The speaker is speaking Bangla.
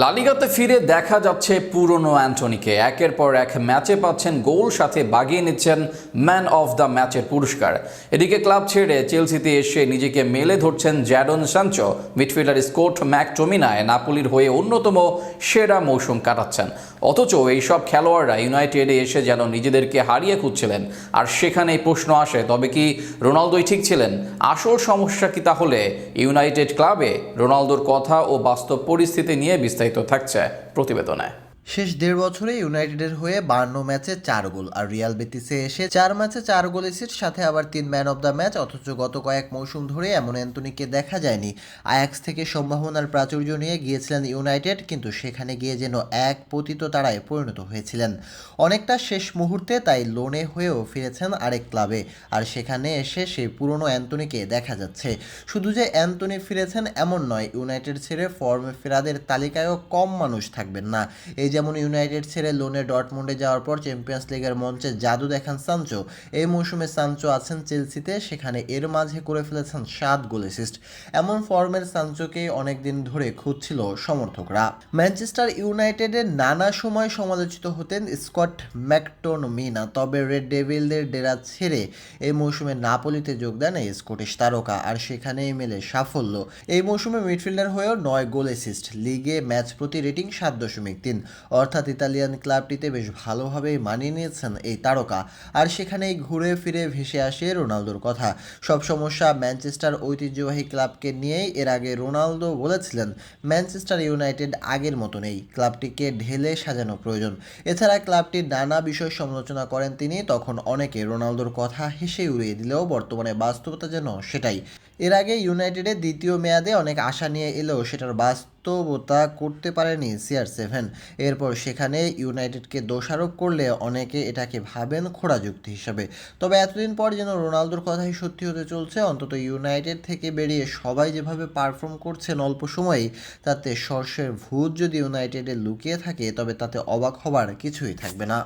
লালিগাতে ফিরে দেখা যাচ্ছে পুরনো অ্যান্টনিকে। একের পর এক ম্যাচে পাচ্ছেন গোল, সাথে বাগিয়ে নিচ্ছেন ম্যান অফ দ্য ম্যাচের পুরস্কার। এদিকে ক্লাব ছেড়ে চেলসিতে এসে নিজেকে মেলে ধরছেন Jadon Sancho midfielder Scott McTominay নাপোলির হয়ে অন্যতম সেরা মৌসুম কাটাচ্ছেন। অথচ এইসব খেলোয়াড়রা ইউনাইটেডে এসে যেন নিজেদেরকে হারিয়ে খুঁজছিলেন। আর সেখানেই প্রশ্ন আসে, তবে কি রোনালদোই ঠিক ছিলেন? আসল সমস্যা কি তাহলে? ইউনাইটেড ক্লাবে রোনালদোর কথা ও বাস্তব পরিস্থিতি নিয়ে বিস্তারিত থাকছে প্রতিবেদনে শেষ দেড় বছরে ইউনাইটেডের হয়ে বান্ন ম্যাচে চার গোল, আর রিয়াল বেতিসে এসে চার ম্যাচে চার গোল এসির সাথে আবার তিন ম্যান অব দ্য ম্যাচ অথচ গত কয়েক মৌসুম ধরে এমন অ্যান্টনিকে দেখা যায়নি। আয়াক্স থেকে সম্ভাবনার প্রাচুর্য নিয়ে গিয়েছিলেন ইউনাইটেড, কিন্তু সেখানে গিয়ে যেন এক পতিত তারায় পরিণত হয়েছিলেন। অনেকটা শেষ মুহূর্তে তাই লোনে হয়েও ফিরেছেন আরেক ক্লাবে, আর সেখানে এসে সেই পুরনো অ্যান্টনিকে দেখা যাচ্ছে। শুধু যে অ্যান্টনি ফিরেছেন এমন নয়, ইউনাইটেড ছেড়ে ফর্মে ফেরাদের তালিকায়ও কম মানুষ থাকবেন না। এই যেমন ইউনাইটেড ছেড়ে লোনে ডটমুন্ডে যাওয়ার পর চ্যাম্পিয়ন্স লিগের মঞ্চে জাদু দেখান সানচো এই মৌসুমে সানচো আছেন চেলসিতে, সেখানে এর মাঝে করে ফেলেছেন সাত গোল এমন ফর্মের সানচোকে অনেকদিন ধরে খুঁজছিল সমর্থকরা। ম্যানচেস্টার ইউনাইটেডের নানা সময় সমালোচিত হতেন স্কট ম্যাকটোনমিনা, তবে রেড ডেভিলদের ডেরা ছেড়ে এই মৌসুমে নাপোলিতে যোগ দেন এই স্কটিশ তারকা, আর সেখানেই মেলে সাফল্য। এই মৌসুমে মিডফিল্ডার হয়েও নয় গোল অ্যাসিস্ট লিগে ম্যাচ প্রতি রেটিং সাত দশমিক তিন। অর্থাৎ ইতালিয়ান ক্লাবটিতে বেশ ভালোভাবেই মানিয়ে নিয়েছেন এই তারকা। আর সেখানেই ঘুরে ফিরে ভেসে আসে রোনালদোর কথা। সব সমস্যা ম্যানচেস্টার ঐতিহ্যবাহী ক্লাবকে নিয়েই এর আগে রোনালদো বলেছিলেন, ম্যানচেস্টার ইউনাইটেড আগের মতো নেই ক্লাবটিকে ঢেলে সাজানো প্রয়োজন। এছাড়া ক্লাবটির নানা বিষয় সমালোচনা করেন তিনি, তখন অনেকে রোনালদোর কথা হেসে উড়িয়ে দিলেও বর্তমানে বাস্তবতা যেন সেটাই। এর আগে ইউনাইটেডের দ্বিতীয় মেয়াদে অনেক আশা নিয়ে এলেও সেটার বাস্তবতা করতে পারেনি সিআর সেভেন। এরপর সেখানে ইউনাইটেডকে দোষারোপ করলে অনেকে এটাকে ভাবেন খোড়া যুক্তি হিসাবে। তবে এতদিন পর যেন রোনালদোর কথাই সত্যি হতে চলছে, অন্তত ইউনাইটেড থেকে বেরিয়ে সবাই যেভাবে পারফর্ম করছেন অল্প সময়েই, তাতে সর্ষের ভূত যদি ইউনাইটেডে লুকিয়ে থাকে, তবে তাতে অবাক হবার কিছুই থাকবে না।